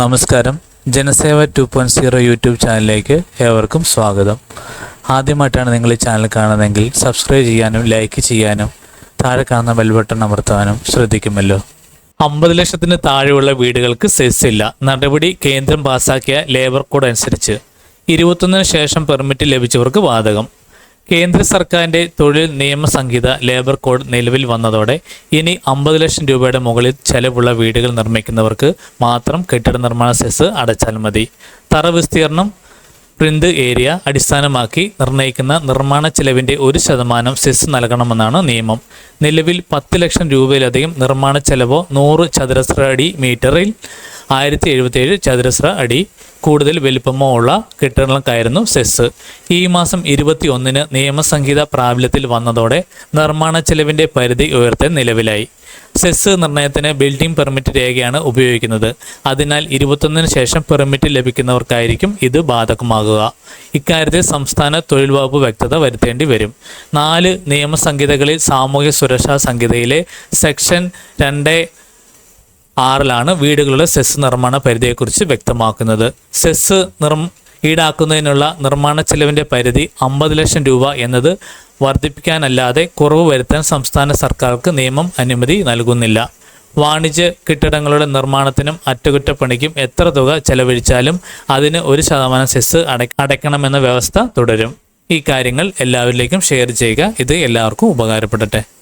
നമസ്കാരം. Janaseva two point zero YouTube ചാനലിലേക്ക് ഏവർക്കും സ്വാഗതം. ആദ്യമായിട്ടാണ് നിങ്ങൾ ഈ ചാനൽ കാണുന്നതെങ്കിൽ സബ്സ്ക്രൈബ് ചെയ്യാനും ലൈക്ക് ചെയ്യാനും താഴെ കാണുന്ന ബെൽ ബട്ടൺ അമർത്താനും ശ്രദ്ധിക്കുമല്ലോ. അമ്പത് ലക്ഷത്തിന് താഴെയുള്ള വീടുകൾക്ക് സെസ് ഇല്ല നടപടി കേന്ദ്രം പാസാക്കിയ ലേബർ കോഡ് അനുസരിച്ച്. ഇരുപത്തൊന്നിന് ശേഷം പെർമിറ്റ് ലഭിച്ചവർക്ക് ബാധകം കേന്ദ്ര സർക്കാരിന്റെ തൊഴിൽ നിയമ സംഹിത ലേബർ കോഡ് നിലവിൽ വന്നതോടെ ഇനി അമ്പത് ലക്ഷം രൂപയുടെ മുകളിൽ ചെലവുള്ള വീടുകൾ നിർമ്മിക്കുന്നവർക്ക് മാത്രം കെട്ടിട നിർമ്മാണ സെസ് അടച്ചാൽ മതി. തറ വിസ്തീർണം പ്രിന്റ് ഏരിയ അടിസ്ഥാനമാക്കി നിർണയിക്കുന്ന നിർമ്മാണ ചെലവിന്റെ ഒരു ശതമാനം സെസ് നൽകണമെന്നാണ് നിയമം. നിലവിൽ പത്ത് ലക്ഷം രൂപയിലധികം നിർമ്മാണ ചെലവോ നൂറ് ചതുരശ്ര അടി മീറ്ററിൽ ആയിരത്തി എഴുപത്തിയേഴ് ചതുരശ്ര അടി. കൂടുതൽ വലിപ്പമോ ഉള്ള കെട്ടിടങ്ങൾക്കായിരുന്നു സെസ്. ഈ മാസം ഇരുപത്തി ഒന്നിന് നിയമസംഹിത പ്രാബല്യത്തിൽ വന്നതോടെ നിർമ്മാണ ചെലവിന്റെ പരിധി ഉയർത്താൻ നിലവിലായി. സെസ് നിർണയത്തിന് ബിൽഡിംഗ് പെർമിറ്റ് രേഖയാണ് ഉപയോഗിക്കുന്നത്. അതിനാൽ ഇരുപത്തൊന്നിന് ശേഷം പെർമിറ്റ് ലഭിക്കുന്നവർക്കായിരിക്കും ഇത് ബാധകമാകുക. ഇക്കാര്യത്തിൽ സംസ്ഥാന തൊഴിൽ വകുപ്പ് വ്യക്തത വരുത്തേണ്ടി വരും. നാല് നിയമസംഹിതകളിൽ സാമൂഹ്യ സുരക്ഷാ സംഹിതയിലെ സെക്ഷൻ രണ്ട് ആറിലാണ് വീടുകളുടെ സെസ് നിർമ്മാണ പരിധിയെക്കുറിച്ച് വ്യക്തമാക്കുന്നത്. സെസ് നിർ ഈടാക്കുന്നതിനുള്ള നിർമ്മാണ ചെലവിന്റെ പരിധി അമ്പത് ലക്ഷം രൂപ എന്നത് വർദ്ധിപ്പിക്കാനല്ലാതെ കുറവ് വരുത്താൻ സംസ്ഥാന സർക്കാർക്ക് നിയമം അനുമതി നൽകുന്നില്ല. വാണിജ്യ കെട്ടിടങ്ങളുടെ നിർമ്മാണത്തിനും അറ്റകുറ്റപ്പണിക്കും എത്ര തുക ചെലവഴിച്ചാലും അതിന് ഒരു ശതമാനം സെസ് അട അടയ്ക്കണമെന്ന വ്യവസ്ഥ തുടരും. ഈ കാര്യങ്ങൾ എല്ലാവരിലേക്കും ഷെയർ ചെയ്യുക. ഇത് എല്ലാവർക്കും ഉപകാരപ്പെടട്ടെ.